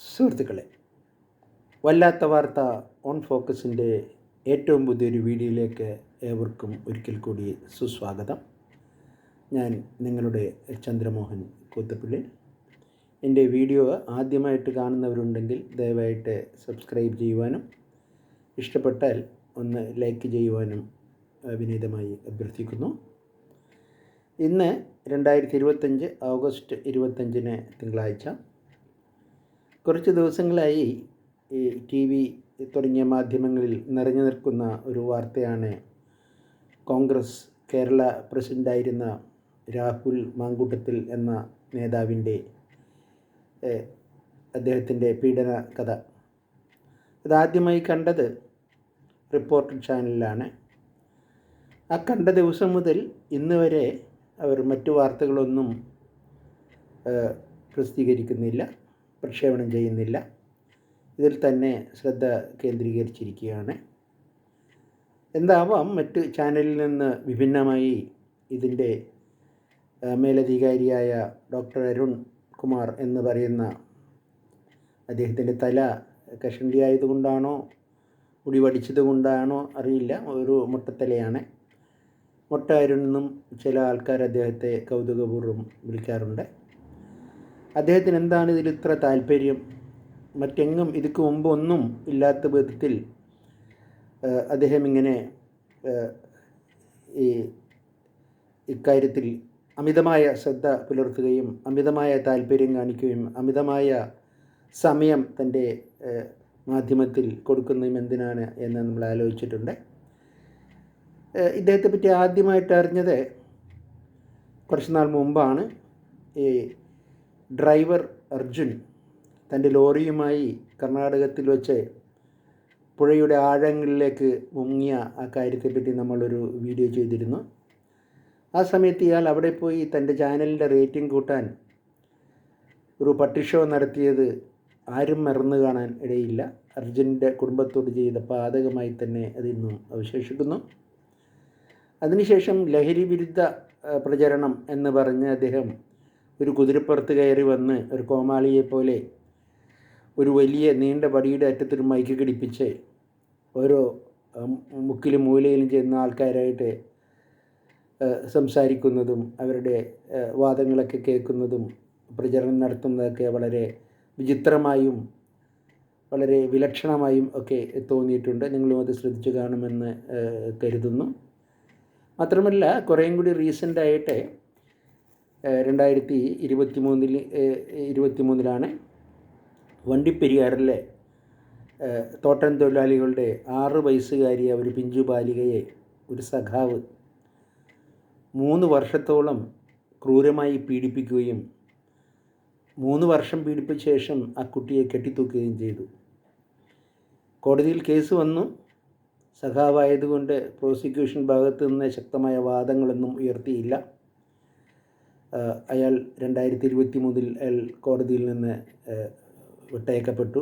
സുഹൃത്തുക്കളെ വല്ലാത്ത വാർത്ത ഓൺ ഫോക്കസിന്റെ ഏറ്റവും പുതിയൊരു വീഡിയോയിലേക്ക് ഏവർക്കും ഒരിക്കൽ കൂടി സുസ്വാഗതം. ഞാൻ നിങ്ങളുടെ ചന്ദ്രമോഹൻ കൂത്തപ്പിള്ളി എന്റെ വീഡിയോ ആദ്യമായിട്ട് കാണുന്നവരുണ്ടെങ്കിൽ ദയവായിട്ട് സബ്സ്ക്രൈബ് ചെയ്യുവാനും ഇഷ്ടപ്പെട്ടാൽ ഒന്ന് ലൈക്ക് ചെയ്യുവാനും വിനീതമായി അഭ്യർത്ഥിക്കുന്നു. ഇന്ന് രണ്ടായിരത്തി ഇരുപത്തഞ്ച് ഓഗസ്റ്റ് ഇരുപത്തഞ്ചിന് തിങ്കളാഴ്ച. കുറച്ച് ദിവസങ്ങളായി ഈ ടി വി തുടങ്ങിയ മാധ്യമങ്ങളിൽ നിറഞ്ഞു നിൽക്കുന്ന ഒരു വാർത്തയാണ് കോൺഗ്രസ് കേരള പ്രസിഡന്റായിരുന്ന രാഹുൽ മാങ്കൂട്ടത്തിൽ എന്ന നേതാവിന്റെ അദ്ദേഹത്തിന്റെ പീഡന കഥ. ഇതാദ്യമായി കണ്ടത് റിപ്പോർട്ടർ ചാനലിലാണ്. ആ കണ്ട ദിവസം മുതൽ ഇന്ന് വരെ അവർ മറ്റു വാർത്തകളൊന്നും പ്രസിദ്ധീകരിക്കുന്നില്ല. പ്രക്ഷേപണം ചെയ്യുന്നില്ല. ഇതിൽ തന്നെ ശ്രദ്ധ കേന്ദ്രീകരിച്ചിരിക്കുകയാണ്. എന്താവാം? മറ്റ് ചാനലിൽ നിന്ന് വിഭിന്നമായി ഇതിന്റെ മേലധികാരിയായ ഡോക്ടർ അരുൺ കുമാർ എന്ന് പറയുന്ന അദ്ദേഹത്തിന്റെ തല കഷണ്ടി ആയതുകൊണ്ടാണോ മുടി വടിച്ചതുകൊണ്ടാണോ അറിയില്ല. ഒരു മുട്ടത്തലയാണ്. മുട്ട അരുണെന്നും ചില ആൾക്കാർ അദ്ദേഹത്തെ കൗതുകപൂർവം വിളിക്കാറുണ്ട്. അദ്ദേഹത്തിന് എന്താണ് ഇതിൽ ഇത്ര താല്പര്യം? മറ്റെങ്ങും ഇതിക്ക് മുമ്പ് ഒന്നും ഇല്ലാത്ത വിധത്തിൽ അദ്ദേഹം ഇങ്ങനെ ഈ ഇക്കാര്യത്തിൽ അമിതമായ ശ്രദ്ധ പുലർത്തുകയും അമിതമായ താല്പര്യം കാണിക്കുകയും അമിതമായ സമയം തന്റെ മാധ്യമത്തിൽ കൊടുക്കുന്നതും എന്തിനാണ് എന്ന് നമ്മൾ ആലോചിച്ചിട്ടുണ്ട്. ഇദ്ദേഹത്തെ പറ്റി ആദ്യമായിട്ട് അറിഞ്ഞത് കുറച്ച് നാൾ മുമ്പാണ്. ഈ ഡ്രൈവർ അർജുൻ തന്റെ ലോറിയുമായി കർണാടകത്തിൽ വെച്ച് പുഴയുടെ ആഴങ്ങളിലേക്ക് മുങ്ങിയ ആ കാര്യത്തെപ്പറ്റി നമ്മളൊരു വീഡിയോ ചെയ്തിരുന്നു. ആ സമയത്ത് ഇയാൾ അവിടെ പോയി തന്റെ ചാനലിന്റെ റേറ്റിംഗ് കൂട്ടാൻ ഒരു പട്ടി ഷോ നടത്തിയത് ആരും മറന്നു കാണാൻ ഇടയില്ല. അർജുന്റെ കുടുംബത്തോട് ചെയ്ത പാതകമായി തന്നെ അതിന്നും അവശേഷിക്കുന്നു. അതിനുശേഷം ലഹരി വിരുദ്ധ പ്രചരണം എന്ന് പറഞ്ഞ് അദ്ദേഹം ഒരു കുതിരപ്പുറത്ത് കയറി വന്ന് ഒരു കോമാളിയെ പോലെ ഒരു വലിയ നീണ്ട പടിയുടെ അറ്റത്തൊരു മൈക്ക് ഘടിപ്പിച്ച് ഓരോ മുക്കിലും മൂലയിലും ചെന്ന ആൾക്കാരായിട്ട് സംസാരിക്കുന്നതും അവരുടെ വാദങ്ങളൊക്കെ കേൾക്കുന്നതും പ്രചരണം നടത്തുന്നതൊക്കെ വളരെ വിചിത്രമായും വളരെ വിലക്ഷണമായും ഒക്കെ തോന്നിയിട്ടുണ്ട്. നിങ്ങളും അത് ശ്രദ്ധിച്ചു കാണുമെന്ന് കരുതുന്നു. മാത്രമല്ല കുറേയും കൂടി റീസെന്റായിട്ട് രണ്ടായിരത്തി ഇരുപത്തി മൂന്നിൽ ഇരുപത്തി മൂന്നിലാണ് വണ്ടിപ്പെരിയാറിലെ തോട്ടൻ തോട്ടം തൊഴിലാളികളുടെ ആറ് വയസ്സുകാരിയ ഒരു പിഞ്ചു ബാലികയെ ഒരു സഖാവ് മൂന്ന് വർഷത്തോളം ക്രൂരമായി പീഡിപ്പിക്കുകയും മൂന്ന് വർഷം പീഡിപ്പിച്ച ശേഷം ആ കുട്ടിയെ കെട്ടിത്തൂക്കുകയും ചെയ്തു. കോടതിയിൽ കേസ് വന്നു. സഖാവായതുകൊണ്ട് പ്രോസിക്യൂഷൻ ഭാഗത്തു നിന്ന് ശക്തമായ വാദങ്ങളൊന്നും ഉയർത്തിയില്ല. അയാൾ രണ്ടായിരത്തി ഇരുപത്തി മൂന്നിൽ അയാൾ കോടതിയിൽ നിന്ന് വിട്ടയക്കപ്പെട്ടു.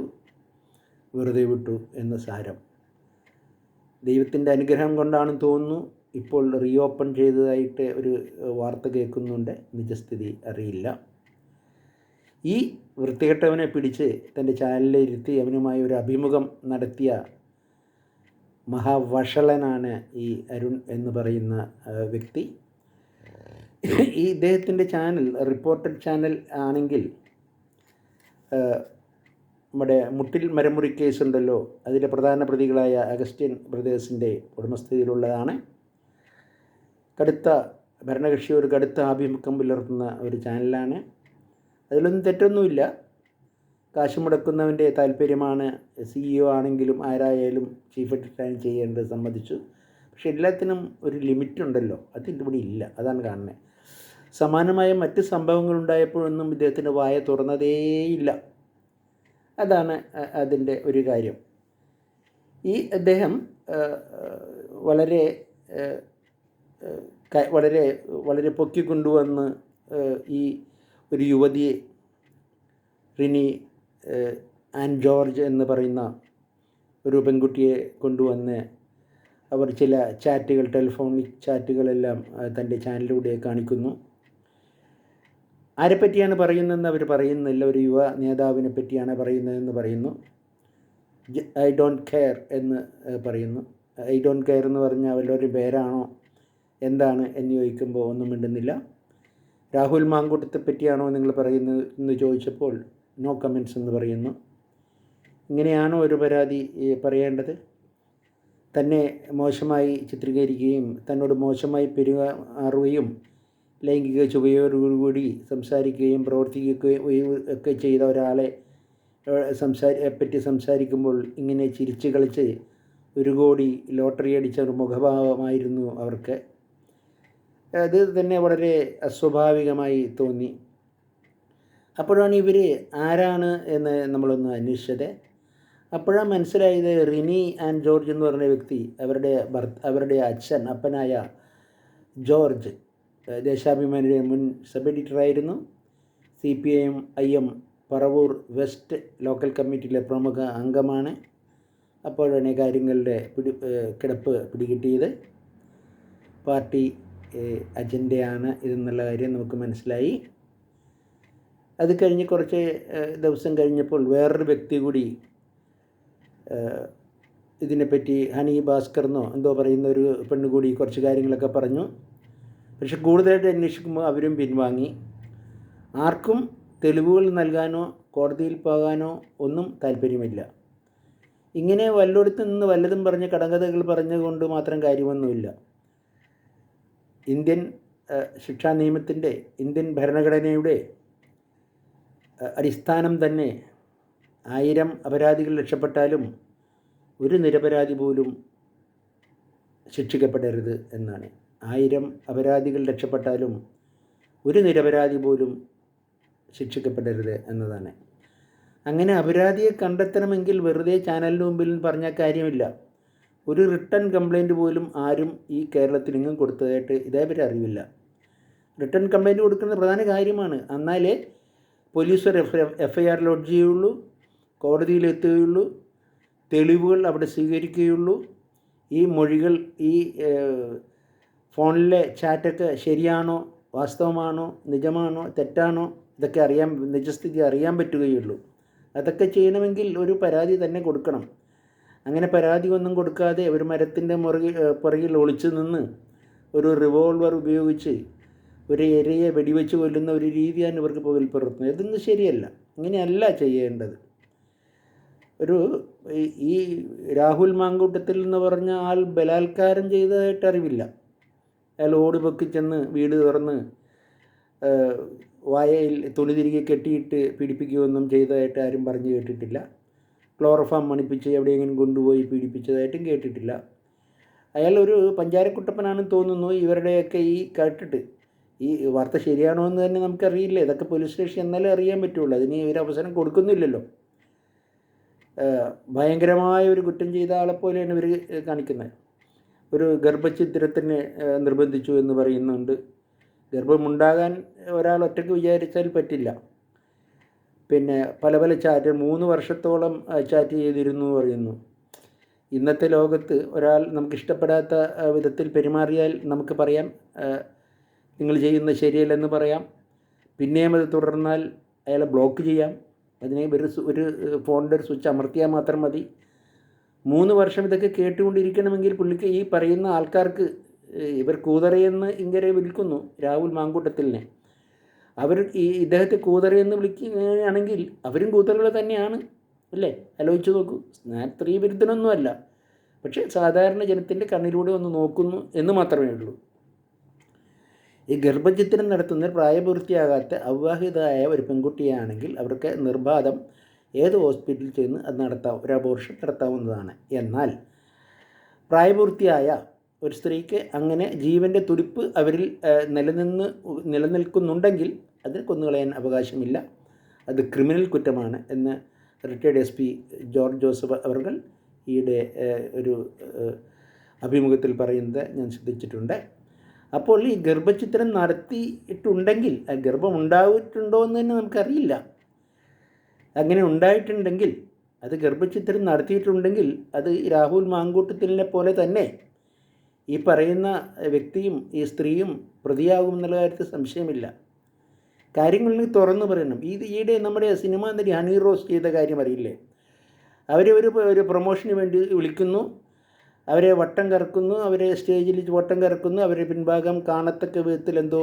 വെറുതെ വിട്ടു എന്ന് സാരം. ദൈവത്തിന്റെ അനുഗ്രഹം കൊണ്ടാണ് തോന്നുന്നു. ഇപ്പോൾ റീഓപ്പൺ ചെയ്തതായിട്ട് ഒരു വാർത്ത കേൾക്കുന്നുണ്ട്. നിജസ്ഥിതി അറിയില്ല. ഈ വൃത്തികെട്ടവനെ പിടിച്ച് തന്റെ ചാനലിലിരുത്തി അവനുമായി ഒരു അഭിമുഖം നടത്തിയ മഹാവഷളനാണ് ഈ അരുൺ എന്ന് പറയുന്ന വ്യക്തി. ഈ ഇദ്ദേഹത്തിന്റെ ചാനൽ റിപ്പോർട്ടഡ് ചാനൽ ആണെങ്കിൽ നമ്മുടെ മുട്ടിൽ മരമുറി കേസ് ഉണ്ടല്ലോ അതിലെ പ്രധാന പ്രതികളായ അഗസ്റ്റ്യൻ ബ്രദേഴ്സിന്റെ ഉടമസ്ഥതയിലുള്ളതാണ്. കടുത്ത ഭരണകക്ഷി ഒരു കടുത്ത ആഭിമുഖ്യം പുലർത്തുന്ന ഒരു ചാനലാണ്. അതിലൊന്നും തെറ്റൊന്നുമില്ല. കാശ് മുടക്കുന്നവന്റെ താല്പര്യമാണ് സിഇഒ ആണെങ്കിലും ആരായാലും ചീഫ് എഡിറ്റർ ചെയ്യേണ്ടത് സംബന്ധിച്ചു പക്ഷെ എല്ലാത്തിനും ഒരു ലിമിറ്റ് ഉണ്ടല്ലോ അതിന്റെ ഇവിടെ ഇല്ല അതാണ് കാണുന്നത്. സമാനമായ മറ്റ് സംഭവങ്ങൾ ഉണ്ടായപ്പോഴൊന്നും ഇദ്ദേഹത്തിന്റെ വായ തുറന്നതേയില്ല. അതാണ് അതിന്റെ ഒരു കാര്യം. ഈ അദ്ദേഹം വളരെ വളരെ വളരെ പൊക്കിക്കൊണ്ടുവന്ന് ഈ ഒരു യുവതിയെ റിനി ആൻഡ് ആൻ ജോർജ് എന്ന് പറയുന്ന ഒരു പെൺകുട്ടിയെ കൊണ്ടുവന്ന് അവർ ചില ചാറ്റുകൾ ടെലിഫോണിക് ചാറ്റുകളെല്ലാം തന്റെ ചാനലിലൂടെ കാണിക്കുന്നു. ആരെപ്പറ്റിയാണ് പറയുന്നതെന്ന് അവർ പറയുന്നില്ല. ഒരു യുവ നേതാവിനെ പറ്റിയാണ് പറയുന്നതെന്ന് പറയുന്നു. ഐ ഡോണ്ട് കെയർ എന്ന് പറയുന്നു. ഐ ഡോണ്ട് കെയർ എന്ന് പറഞ്ഞാൽ വല്ലൊരു പേരാണോ എന്താണ് എന്ന് ചോദിക്കുമ്പോൾ ഒന്നും മിണ്ടുന്നില്ല. രാഹുൽ മാങ്കൂട്ടത്തെ പറ്റിയാണോ നിങ്ങൾ പറയുന്നത് എന്ന് ചോദിച്ചപ്പോൾ നോ കമൻസ് എന്ന് പറയുന്നു. ഇങ്ങനെയാണോ ഒരു പരാതി പറയേണ്ടത്? തന്നെ മോശമായി ചിത്രീകരിക്കുകയും തന്നോട് മോശമായി പെരുമാറുകയും ലൈംഗിക ചുവയോടുകൂടി സംസാരിക്കുകയും പ്രവർത്തിക്കുകയും ഒക്കെ ചെയ്ത ഒരാളെ സംസാരി പറ്റി സംസാരിക്കുമ്പോൾ ഇങ്ങനെ ചിരിച്ച് കളിച്ച് ഒരു കോടി ലോട്ടറി അടിച്ച ഒരു മുഖഭാവമായിരുന്നു അവർക്ക്. അത് തന്നെ വളരെ അസ്വാഭാവികമായി തോന്നി. അപ്പോഴാണ് ഇവർ ആരാണ് എന്ന് നമ്മളൊന്ന് അന്വേഷിച്ചത്. അപ്പോഴാണ് മനസ്സിലായത് റിനി ആൻഡ് ജോർജ് എന്ന് പറഞ്ഞ വ്യക്തി അവരുടെ അവരുടെ അച്ഛൻ അപ്പനായ ജോർജ്. ദേശാഭിമാനിയുടെ മുൻ sub എഡിറ്ററായിരുന്നു. C P I M I M Paravur west local കമ്മിറ്റിയിലെ പ്രമുഖ അംഗമാണ്. അപ്പോഴാണ് ഈ കാര്യങ്ങളുടെ പിടി കിടപ്പ് പിടികിട്ടിയത്. പാർട്ടി അജണ്ടയാണ് ഇതെന്നുള്ള കാര്യം നമുക്ക് മനസ്സിലായി. അത് കഴിഞ്ഞ് കുറച്ച് ദിവസം കഴിഞ്ഞപ്പോൾ വേറൊരു വ്യക്തി കൂടി ഇതിനെപ്പറ്റി ഹനി ഭാസ്കർ എന്നോ എന്തോ പറയുന്ന ഒരു പെണ്ണുകൂടി കുറച്ച് കാര്യങ്ങളൊക്കെ പറഞ്ഞു. പക്ഷെ കൂടുതലായിട്ട് അന്വേഷിക്കുമ്പോൾ അവരും പിൻവാങ്ങി. ആർക്കും തെളിവുകൾ നൽകാനോ കോടതിയിൽ പോകാനോ ഒന്നും താല്പര്യമില്ല. ഇങ്ങനെ വല്ലയിടത്ത് നിന്ന് വല്ലതും പറഞ്ഞ് കടങ്കഥകൾ പറഞ്ഞുകൊണ്ട് മാത്രം കാര്യമൊന്നുമില്ല. ഇന്ത്യൻ ശിക്ഷാ നിയമത്തിന്റെ ഇന്ത്യൻ ഭരണഘടനയുടെ അടിസ്ഥാനം തന്നെ ആയിരം അപരാധികൾ രക്ഷപ്പെട്ടാലും ഒരു നിരപരാധി പോലും ശിക്ഷിക്കപ്പെടരുത് എന്നാണ്. ആയിരം അപരാധികൾ രക്ഷപ്പെട്ടാലും ഒരു നിരപരാധി പോലും ശിക്ഷിക്കപ്പെടരുത് എന്നതാണ്. അങ്ങനെ അപരാധിയെ കണ്ടെത്തണമെങ്കിൽ വെറുതെ ചാനലിന് മുമ്പിൽ പറഞ്ഞ കാര്യമില്ല. ഒരു റിട്ടേൺ കംപ്ലൈന്റ് പോലും ആരും ഈ കേരളത്തിൽ ഇങ്ങും കൊടുത്തതായിട്ട് ഇതേവരെ അറിവില്ല. റിട്ടേൺ കംപ്ലൈന്റ് കൊടുക്കുന്ന പ്രധാന കാര്യമാണ്. എന്നാലേ പോലീസ് ഒരു F F I R lodge ചെയ്യുള്ളൂ കോടതിയിലെത്തുകയുള്ളൂ തെളിവുകൾ അവിടെ സ്വീകരിക്കുകയുള്ളൂ. ഈ മൊഴികൾ ഈ ഫോണിലെ ചാറ്റൊക്കെ ശരിയാണോ വാസ്തവമാണോ നിജമാണോ തെറ്റാണോ ഇതൊക്കെ അറിയാൻ നിജസ്ഥിതി അറിയാൻ പറ്റുകയുള്ളൂ. അതൊക്കെ ചെയ്യണമെങ്കിൽ ഒരു പരാതി തന്നെ കൊടുക്കണം. അങ്ങനെ പരാതി ഒന്നും കൊടുക്കാതെ ഒരു മരത്തിന്റെ മുറകിൽ പുറകിൽ ഒളിച്ചു നിന്ന് ഒരു റിവോൾവർ ഉപയോഗിച്ച് ഒരു ഇരയെ വെടിവെച്ച് കൊല്ലുന്ന ഒരു രീതിയാണ് ഇവർക്ക് പുകയിൽ പുറത്തുന്നത്. ഇതൊന്നും ശരിയല്ല. ഇങ്ങനെയല്ല ചെയ്യേണ്ടത്. ഒരു ഈ രാഹുൽ മാങ്കൂട്ടത്തിൽ എന്ന് പറഞ്ഞ ആൾ ബലാത്കാരം ചെയ്തതായിട്ട് അറിവില്ല. അയാൾ ഓടി പൊക്കി ചെന്ന് വീട് തുറന്ന് വായയിൽ തുണി തിരികെ കെട്ടിയിട്ട് പീഡിപ്പിക്കുകയൊന്നും ചെയ്തതായിട്ട് ആരും പറഞ്ഞു കേട്ടിട്ടില്ല. ക്ലോറോഫാം മണിപ്പിച്ച് എവിടെയെങ്കിലും കൊണ്ടുപോയി പീഡിപ്പിച്ചതായിട്ടും കേട്ടിട്ടില്ല. അയാൾ ഒരു പഞ്ചാരക്കുട്ടപ്പനാണെന്ന് തോന്നുന്നു ഇവരുടെയൊക്കെ ഈ കേട്ടിട്ട്. ഈ വാർത്ത ശരിയാണോ എന്ന് തന്നെ നമുക്കറിയില്ല. ഇതൊക്കെ പോലീസ് സ്റ്റേഷൻ എന്നാലേ അറിയാൻ പറ്റുള്ളൂ. അതിന് ഇവർ അവസരം കൊടുക്കുന്നില്ലല്ലോ. ഭയങ്കരമായ ഒരു കുറ്റം ചെയ്ത ആളെപ്പോലെയാണ് ഇവർ കാണിക്കുന്നത്. ഒരു ഗർഭഛിദ്രത്തിന് നിർബന്ധിച്ചു എന്ന് പറയുന്നുണ്ട്. ഗർഭമുണ്ടാകാൻ ഒരാൾ ഒറ്റയ്ക്ക് വിചാരിച്ചാൽ പറ്റില്ല. പിന്നെ പല പല ചാറ്റ് മൂന്ന് വർഷത്തോളം ചാറ്റ് ചെയ്തിരുന്നു എന്ന് പറയുന്നു. ഇന്നത്തെ ലോകത്ത് ഒരാൾ നമുക്ക് ഇഷ്ടപ്പെടാത്ത വിധത്തിൽ പെരുമാറിയാൽ നമുക്ക് പറയാം നിങ്ങൾ ചെയ്യുന്ന ശരിയല്ലെന്ന് പറയാം. പിന്നെയും അത് തുടർന്നാൽ അയാളെ ബ്ലോക്ക് ചെയ്യാം. അതിനെ ഒരു ഒരു ഫോണിന്റെ ഒരു സ്വിച്ച് അമർത്തിയാൽ മാത്രം മതി. മൂന്ന് വർഷം ഇതൊക്കെ കേട്ടുകൊണ്ടിരിക്കണമെങ്കിൽ പുള്ളിക്ക് ഈ പറയുന്ന ആൾക്കാർക്ക് ഇവർ കൂതറയെന്ന് ഇങ്ങനെ വിളിക്കുന്നു രാഹുൽ മാങ്കൂട്ടത്തിലിനെ. അവർ ഈ ഇദ്ദേഹത്തെ കൂതറയെന്ന് വിളിക്കുകയാണെങ്കിൽ അവരും കൂതറകൾ തന്നെയാണ് അല്ലേ? ആലോചിച്ച് നോക്കൂ. സ്ത്രീ വിരുദ്ധനൊന്നുമല്ല. പക്ഷേ സാധാരണ ജനത്തിന്റെ കണ്ണിലൂടെ ഒന്ന് നോക്കുന്നു എന്ന് മാത്രമേ ഉള്ളൂ. ഈ ഗർഭചിത്രം നടത്തുന്ന പ്രായപൂർത്തിയാകാത്ത അവിവാഹിതയായ ഒരു പെൺകുട്ടിയാണെങ്കിൽ അവർക്ക് നിർബാധം ഏത് ഹോസ്പിറ്റലിൽ ചെന്ന് അത് നടത്താം ഒരു അബോർഷൻ നടത്താവുന്നതാണ്. എന്നാൽ പ്രായപൂർത്തിയായ ഒരു സ്ത്രീക്ക് അങ്ങനെ ജീവന്റെ തുടിപ്പ് അവരിൽ നിലനിന്ന് നിലനിൽക്കുന്നുണ്ടെങ്കിൽ അത് കൊന്നുകളയാൻ അവകാശമില്ല. അത് ക്രിമിനൽ കുറ്റമാണ് എന്ന് retired S P George Joseph അവർ ഈയിടെ ഒരു അഭിമുഖത്തിൽ പറയുന്നത് ഞാൻ ശ്രദ്ധിച്ചിട്ടുണ്ട്. അപ്പോൾ ഈ ഗർഭചിത്രം നടത്തിയിട്ടുണ്ടെങ്കിൽ ഗർഭം ഉണ്ടായിട്ടുണ്ടോ എന്ന് തന്നെ നമുക്കറിയില്ല. അങ്ങനെ ഉണ്ടായിട്ടുണ്ടെങ്കിൽ അത് ഗർഭചിത്രം നടത്തിയിട്ടുണ്ടെങ്കിൽ അത് രാഹുൽ മാങ്കൂട്ടത്തിലിനെ പോലെ തന്നെ ഈ പറയുന്ന വ്യക്തിയും ഈ സ്ത്രീയും പ്രതിയാകും എന്നുള്ള കാര്യത്തിൽ സംശയമില്ല. കാര്യങ്ങളിൽ തുറന്നു പറയണം. ഈ ഈയിടെ നമ്മുടെ സിനിമ നടി ഹണി റോസ് ചെയ്ത കാര്യം അറിയില്ലേ? അവരെ ഒരു ഒരു പ്രൊമോഷന് വേണ്ടി വിളിക്കുന്നു. അവരെ വട്ടം കറക്കുന്നു. അവരെ സ്റ്റേജിൽ വട്ടം കറക്കുന്നു. അവരെ പിൻഭാഗം കാണത്തക്ക വിധത്തിൽ എന്തോ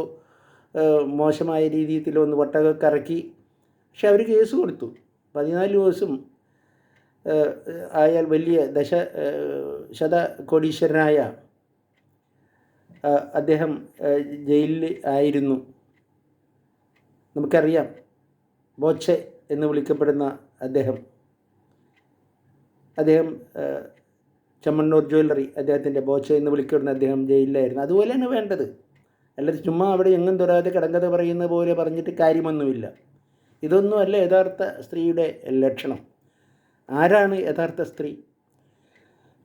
മോശമായ രീതിയിൽ ഒന്ന് വട്ടമൊക്കെ കറക്കി പക്ഷെ അവർ കേസ് കൊടുത്തു. പതിനാല് ദിവസം ആയാൽ വലിയ ദശ ശത കോടീശ്വരനായ അദ്ദേഹം ജയിലിൽ ആയിരുന്നു. നമുക്കറിയാം ബോച്ചെ എന്ന് വിളിക്കപ്പെടുന്ന അദ്ദേഹം. അദ്ദേഹം ചമ്മണ്ണൂർ ജ്വല്ലറി അദ്ദേഹത്തിന്റെ ബോച്ച എന്ന് വിളിക്കപ്പെടുന്ന അദ്ദേഹം ജയിലിലായിരുന്നു. അതുപോലെയാണ് വേണ്ടത്. അല്ലാതെ ചുമ്മാ അവിടെ എങ്ങും തൊരാതെ കടങ്കഥ പറയുന്ന പോലെ പറഞ്ഞിട്ട് കാര്യമൊന്നുമില്ല. ഇതൊന്നുമല്ല യഥാർത്ഥ സ്ത്രീയുടെ ലക്ഷണം. ആരാണ് യഥാർത്ഥ സ്ത്രീ?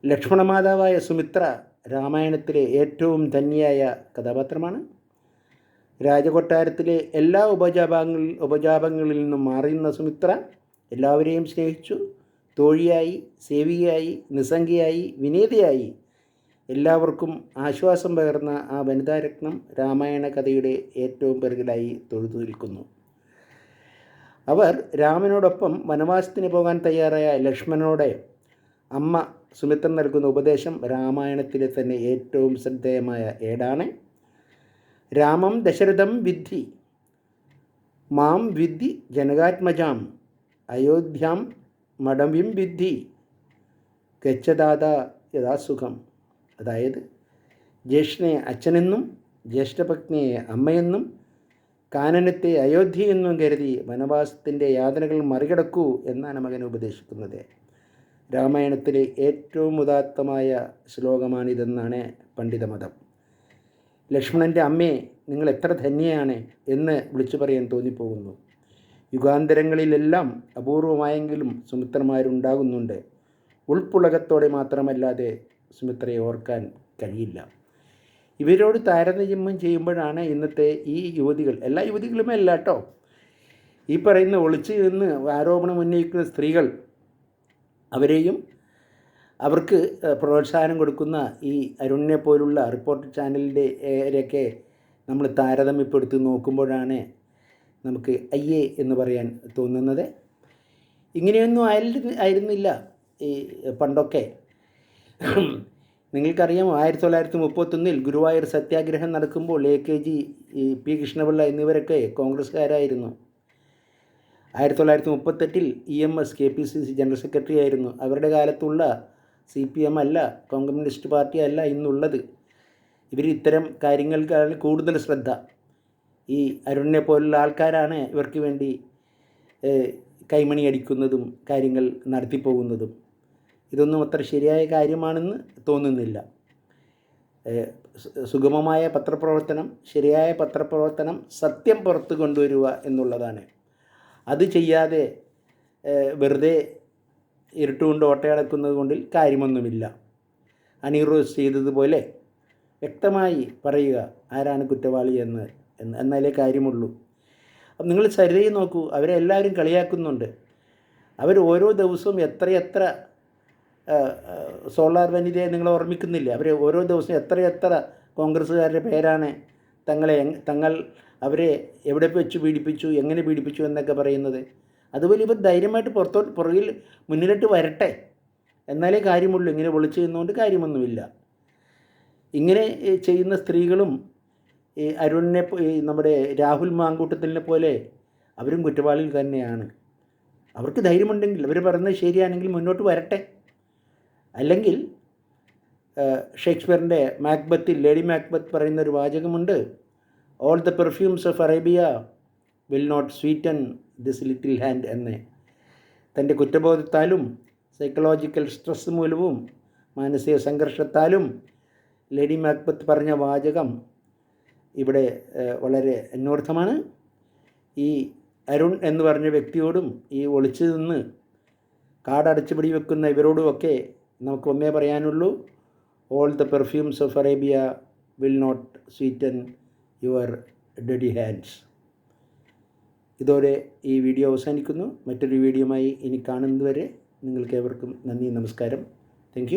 ലക്ഷ്മണമാതാവായ സുമിത്ര രാമായണത്തിലെ ഏറ്റവും ധന്യായ കഥാപാത്രമാണ്. രാജകൊട്ടാരത്തിലെ എല്ലാ ഉപജാപങ്ങളിൽ ഉപജാപങ്ങളിൽ നിന്നും മാറിയുന്ന സുമിത്ര എല്ലാവരെയും സ്നേഹിച്ചു. തോഴിയായി സേവികയായി നിസംഗിയായി വിനീതയായി എല്ലാവർക്കും ആശ്വാസം പകർന്ന ആ വനിതാരത്നം രാമായണ കഥയുടെ ഏറ്റവും പിറകിലായി തൊഴുതു നിൽക്കുന്നു. അവർ രാമനോടൊപ്പം വനവാസത്തിന് പോകാൻ തയ്യാറായ ലക്ഷ്മണനോടെ അമ്മ സുമിത്രൻ നൽകുന്ന ഉപദേശം രാമായണത്തിലെ തന്നെ ഏറ്റവും ശ്രദ്ധേയമായ ഏടാണ്. രാമം ദശരഥം വിദ്ധി മാം വിദ്ധി ജനകാത്മജാം അയോധ്യാം മടവിം വിദ്ധി ഗച്ഛദാത യഥാസുഖം. അതായത് ജ്യേഷ്ഠനെ അച്ഛനെന്നും ജ്യേഷ്ഠപത്നിയെ അമ്മയെന്നും കാനനത്തെ അയോധ്യയെന്നും കരുതി വനവാസത്തിന്റെ യാതനകൾ മറികടക്കൂ എന്നാണ് മകൻ ഉപദേശിക്കുന്നത്. രാമായണത്തിലെ ഏറ്റവും ഉദാത്തമായ ശ്ലോകമാണിതെന്നാണ് പണ്ഡിതമതം. ലക്ഷ്മണന്റെ അമ്മയെ നിങ്ങൾ എത്ര ധന്യയാണ് എന്ന് വിളിച്ചു പറയാൻ തോന്നിപ്പോകുന്നു. യുഗാന്തരങ്ങളിലെല്ലാം അപൂർവമായെങ്കിലും സുമിത്രമാരുണ്ടാകുന്നുണ്ട് ഉൾപ്പുളകത്തോടെ മാത്രമല്ലാതെ സുമിത്രയെ ഓർക്കാൻ കഴിയില്ല. ഇവരോട് താരതമ്യം ചെയ്യുമ്പോഴാണ് ഇന്നത്തെ ഈ യുവതികൾ എല്ലാ യുവതികളുമേ അല്ല കേട്ടോ. ഈ പറയുന്ന ഒളിച്ചു നിന്ന് ആരോപണം ഉന്നയിക്കുന്ന സ്ത്രീകൾ അവരെയും അവർക്ക് പ്രോത്സാഹനം കൊടുക്കുന്ന ഈ അരുണിനെ പോലുള്ള റിപ്പോർട്ട് ചാനലിന്റെ ഒക്കെ നമ്മൾ താരതമ്യപ്പെടുത്തി നോക്കുമ്പോഴാണ് നമുക്ക് അയ്യേ എന്ന് പറയാൻ തോന്നുന്നത്. ഇങ്ങനെയൊന്നും ആയിരുന്നില്ല ഈ പണ്ടൊക്കെ. നിങ്ങൾക്കറിയാമോ ആയിരത്തി തൊള്ളായിരത്തി മുപ്പത്തൊന്നിൽ ഗുരുവായൂർ സത്യാഗ്രഹം നടക്കുമ്പോൾ A K G P Krishnapillai എന്നിവരൊക്കെ കോൺഗ്രസ്സുകാരായിരുന്നു. ആയിരത്തി തൊള്ളായിരത്തി മുപ്പത്തെട്ടിൽ E M S K P C C general secretary ആയിരുന്നു. അവരുടെ കാലത്തുള്ള സി പി എം അല്ല കമ്മ്യൂണിസ്റ്റ് പാർട്ടി അല്ല ഇന്നുള്ളത്. ഇവർ ഇത്തരം കാര്യങ്ങൾക്കാണ് കൂടുതൽ ശ്രദ്ധ. ഈ അരുണിനെ പോലുള്ള ആൾക്കാരാണ് ഇവർക്ക് വേണ്ടി കൈമണി അടിക്കുന്നതും കാര്യങ്ങൾ നടത്തിപ്പോകുന്നതും. ഇതൊന്നും അത്ര ശരിയായ കാര്യമാണെന്ന് തോന്നുന്നില്ല. സുഗമമായ പത്രപ്രവർത്തനം ശരിയായ പത്രപ്രവർത്തനം സത്യം പുറത്ത് കൊണ്ടുവരിക എന്നുള്ളതാണ്. അത് ചെയ്യാതെ വെറുതെ ഇരുട്ടുകൊണ്ട് ഓട്ടയടക്കുന്നത് കൊണ്ടിൽ കാര്യമൊന്നുമില്ല. അനിറോസ് ചെയ്തതുപോലെ വ്യക്തമായി പറയുക ആരാണ് കുറ്റവാളി എന്ന് എന്നാലേ കാര്യമുള്ളൂ. അപ്പം നിങ്ങൾ സരിതയെ നോക്കൂ അവരെല്ലാവരും കളിയാക്കുന്നുണ്ട്. അവർ ഓരോ ദിവസവും എത്രയെത്ര സോളാർ വനിതയെ നിങ്ങൾ ഓർമ്മിക്കുന്നില്ല? അവർ ഓരോ ദിവസവും എത്രയെത്ര കോൺഗ്രസ്സുകാരുടെ പേരാണ് തങ്ങളെ തങ്ങൾ അവരെ എവിടെ വെച്ച് പീഡിപ്പിച്ചു എങ്ങനെ പീഡിപ്പിച്ചു എന്നൊക്കെ പറയുന്നത്. അതുപോലെ ഇവർ ധൈര്യമായിട്ട് പുറത്തോട്ട് പുറകിൽ മുന്നിലിട്ട് വരട്ടെ. എന്നാലേ കാര്യമുള്ളൂ. ഇങ്ങനെ വിളിച്ചു ചെയ്യുന്നതുകൊണ്ട് കാര്യമൊന്നുമില്ല. ഇങ്ങനെ ചെയ്യുന്ന സ്ത്രീകളും ഈ അരുണിനെ നമ്മുടെ രാഹുൽ മാങ്കൂട്ടത്തിനെ പോലെ അവരും കുറ്റവാളികൾ തന്നെയാണ്. അവർക്ക് ധൈര്യമുണ്ടെങ്കിൽ അവർ പറയുന്നത് ശരിയാണെങ്കിൽ മുന്നോട്ട് വരട്ടെ. അല്ലെങ്കിൽ ഷേക്സ്പിയറിന്റെ മാക്ബത്തിൽ ലേഡി മാക്ബത്ത് പറയുന്ന ഒരു വാചകമുണ്ട് all the perfumes of Arabia will not sweeten this little hand എന്ന്. തന്റെ കുറ്റബോധത്താലും സൈക്കോളജിക്കൽ സ്ട്രെസ് മൂലവും മാനസിക സംഘർഷത്താലും ലേഡി മാക്ബത്ത് പറഞ്ഞ വാചകം ഇവിടെ വളരെ അന്വർത്ഥമാണ്. ഈ അരുൺ എന്ന് പറഞ്ഞ വ്യക്തിയോടും ഈ ഒളിച്ചു നിന്ന് കാടടച്ചുപിടി വെക്കുന്ന ഇവരോടുമൊക്കെ നമുക്ക് ഒന്നേ പറയാനുള്ളൂ. All the perfumes of Arabia will not sweeten your deadly hands ഇതോടെ ഈ വീഡിയോ അവസാനിക്കുന്നു. മറ്റൊരു വീഡിയോയുമായി ഇനി കാണുന്നതുവരെ നിങ്ങൾക്ക് ഏവർക്കും നന്ദി നമസ്കാരം. താങ്ക്